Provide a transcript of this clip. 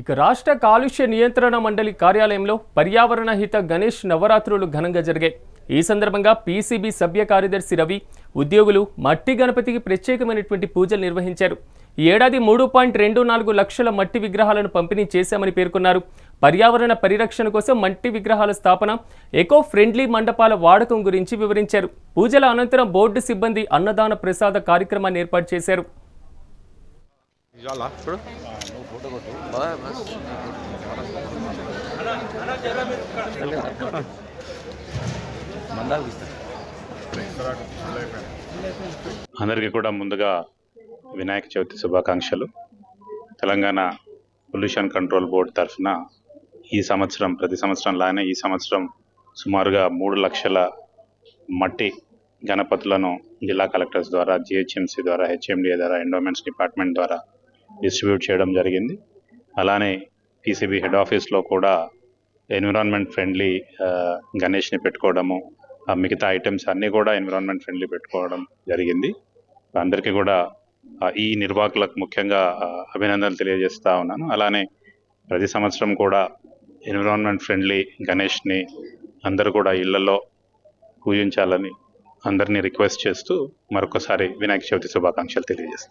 ఇక రాష్ట్ర కాలుష్య నియంత్రణ మండలి కార్యాలయంలో పర్యావరణ హిత గణేష్ నవరాత్రులు ఘనంగా జరిగాయి. ఈ సందర్భంగా పీసీబీ సభ్య కార్యదర్శి రవి ఉద్యోగులు మట్టి గణపతికి ప్రత్యేకమైనటువంటి పూజలు నిర్వహించారు. ఈ ఏడాది మూడు పాయింట్ రెండు నాలుగు లక్షల మట్టి విగ్రహాలను పంపిణీ చేశామని పేర్కొన్నారు. పర్యావరణ పరిరక్షణ కోసం మట్టి విగ్రహాల స్థాపన ఎకో ఫ్రెండ్లీ మండపాల వాడకం గురించి వివరించారు. పూజల అనంతరం బోర్డు సిబ్బంది అన్నదాన ప్రసాద కార్యక్రమాన్ని ఏర్పాటు చేశారు. చాలా చూడు. అందరికీ కూడా ముందుగా వినాయక చవితి శుభాకాంక్షలు. తెలంగాణ పొల్యూషన్ కంట్రోల్ బోర్డు తరఫున ఈ సంవత్సరం ప్రతి సంవత్సరం లాగానే ఈ సంవత్సరం సుమారుగా మూడు లక్షల మట్టి గణపతులను జిల్లా కలెక్టర్స్ ద్వారా జిహెచ్ఎంసీ ద్వారా హెచ్ఎండిఏ ద్వారా ఎండోమెంట్స్ డిపార్ట్మెంట్ ద్వారా డిస్ట్రిబ్యూట్ చేయడం జరిగింది. అలానే పీసీబీ హెడ్ ఆఫీస్లో కూడా ఎన్విరాన్మెంట్ ఫ్రెండ్లీ గణేష్ని పెట్టుకోవడము ఆ మిగతా ఐటమ్స్ అన్నీ కూడా ఎన్విరాన్మెంట్ ఫ్రెండ్లీ పెట్టుకోవడం జరిగింది. అందరికీ కూడా ఈ నిర్వాహకులకు ముఖ్యంగా అభినందనలు తెలియజేస్తా ఉన్నాను. అలానే ప్రతి సంవత్సరం కూడా ఎన్విరాన్మెంట్ ఫ్రెండ్లీ గణేష్ని అందరూ కూడా ఇళ్ళలో పూజించాలని అందరినీ రిక్వెస్ట్ చేస్తూ మరొకసారి వినాయక చవితి శుభాకాంక్షలు తెలియజేస్తాను.